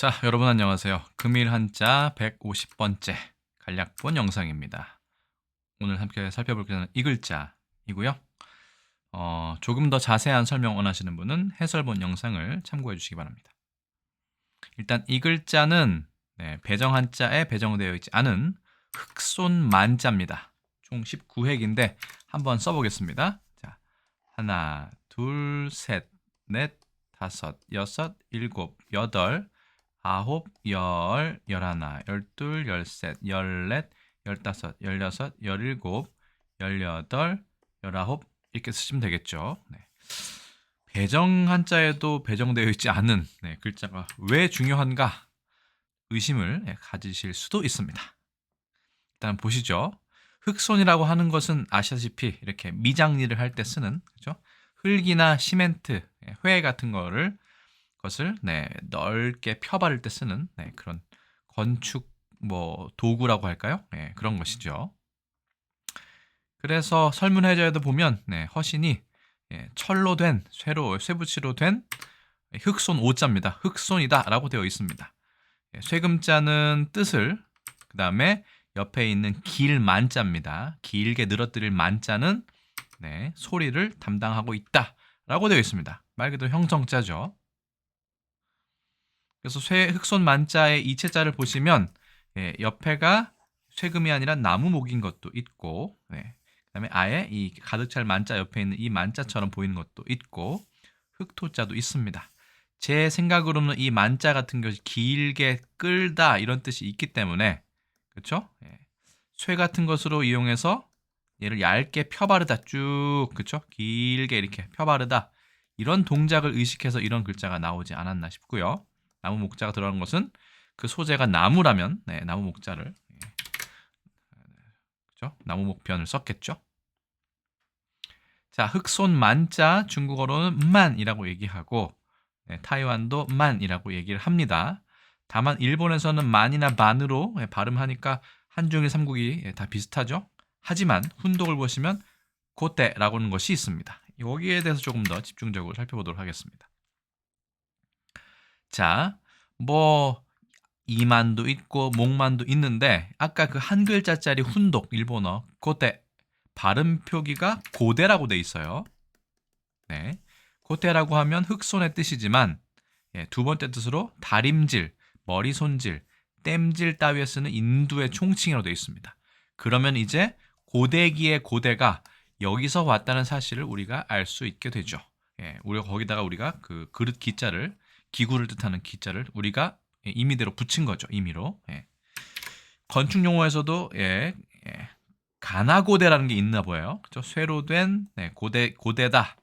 자, 여러분 안녕하세요. 금일 한자 150번째 간략본 영상입니다. 오늘 함께 살펴볼 글자는 이 글자이고요. 어, 조금 더 자세한 설명 원하시는 분은 해설본 영상을 참고해 주시기 바랍니다. 일단 이 글자는 네, 배정 한자에 배정되어 있지 않은 흑손 만자입니다. 총 19획인데 한번 써보겠습니다. 자, 하나, 둘, 셋, 넷, 다섯, 여섯, 일곱, 여덟, 아홉, 열, 열하나, 열둘, 열셋, 열넷, 열다섯, 열여섯, 열일곱, 열여덟, 열아홉 이렇게 쓰시면 되겠죠. 네. 배정 한자에도 배정되어 있지 않은 네, 글자가 왜 중요한가 의심을 네, 가지실 수도 있습니다. 일단 보시죠. 흑손이라고 하는 것은 아시다시피 이렇게 미장일을 할 때 쓰는 그죠? 흙이나 시멘트, 예, 회 같은 거를 것을 네, 넓게 펴바를 때 쓰는 네, 그런 건축 뭐 도구라고 할까요? 네, 그런 것이죠. 그래서 설문해자에도 보면 네, 허신이 예, 철로 된 쇠로 쇠붙이로 된 흑손 오자입니다. 흑손이다라고 되어 있습니다. 예, 쇠금자는 뜻을 그 다음에 옆에 있는 길 만자입니다. 길게 늘어뜨릴 만자는 네, 소리를 담당하고 있다라고 되어 있습니다. 말 그대로 형성자죠. 그래서 쇠 흑손 만자의 이체자를 보시면 예, 옆에가 쇠금이 아니라 나무목인 것도 있고 네. 그다음에 아예 이 가득 찰 만자 옆에 있는 이 만자처럼 보이는 것도 있고 흑토자도 있습니다. 제 생각으로는 이 만자 같은 것이 길게 끌다 이런 뜻이 있기 때문에 그렇죠? 예. 쇠 같은 것으로 이용해서 얘를 얇게 펴바르다 쭉 그렇죠? 길게 이렇게 펴바르다 이런 동작을 의식해서 이런 글자가 나오지 않았나 싶고요. 나무 목자가 들어간 것은 그 소재가 나무라면 네, 나무 목자를 예. 그죠? 나무 목편을 썼겠죠. 자, 흑손 만자 중국어로는 만이라고 얘기하고 네, 타이완도 만이라고 얘기를 합니다. 다만 일본에서는 만이나 만으로 예, 발음하니까 한중일 삼국이 예, 다 비슷하죠. 하지만 훈독을 보시면 고때라고 하는 것이 있습니다. 여기에 대해서 조금 더 집중적으로 살펴보도록 하겠습니다. 자, 뭐 이만도 있고 목만도 있는데 아까 그 한 글자짜리 훈독 일본어 고때 발음 표기가 고대라고 돼 있어요. 네. 고대라고 하면 흑손의 뜻이지만 예, 두 번째 뜻으로 다림질, 머리 손질, 땜질 따위에 쓰는 인두의 총칭이라고 되어 있습니다. 그러면 이제 고대기의 고대가 여기서 왔다는 사실을 우리가 알 수 있게 되죠. 예, 우리가 거기다가 우리가 그 그릇 기자를 기구를 뜻하는 기자를 우리가 임의대로 붙인 거죠. 임의로. 예. 건축 용어에서도 예, 예, 가나고대라는 게 있나 보여요. 그죠? 쇠로 된 네, 고대 고대다.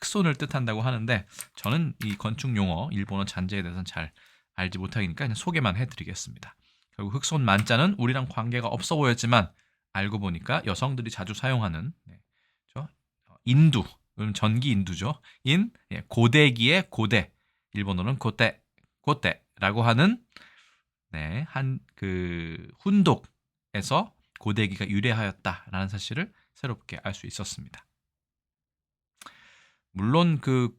흑손을 뜻한다고 하는데 저는 이 건축 용어 일본어 잔재에 대해서는 잘 알지 못하니까 그냥 소개만 해드리겠습니다. 결국 흑손 만자는 우리랑 관계가 없어 보였지만 알고 보니까 여성들이 자주 사용하는 네, 저 인두, 전기 인두죠. 인 예, 고대기의 고대, 일본어는 고대, 고대라고 하는 네, 한 그 훈독에서 고대기가 유래하였다라는 사실을 새롭게 알 수 있었습니다. 물론 그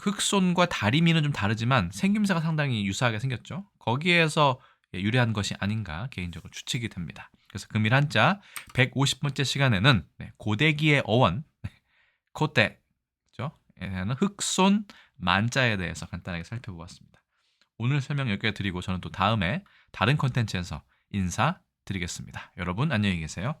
흑손과 다리미는 좀 다르지만 생김새가 상당히 유사하게 생겼죠. 거기에서 유래한 것이 아닌가 개인적으로 추측이 됩니다. 그래서 금일 한자 150번째 시간에는 네, 고대기의 어원 고대 는 흑손 만자에 대해서 간단하게 살펴보았습니다. 오늘 설명 여기까지 드리고 저는 또 다음에 다른 컨텐츠에서 인사드리겠습니다. 여러분 안녕히 계세요.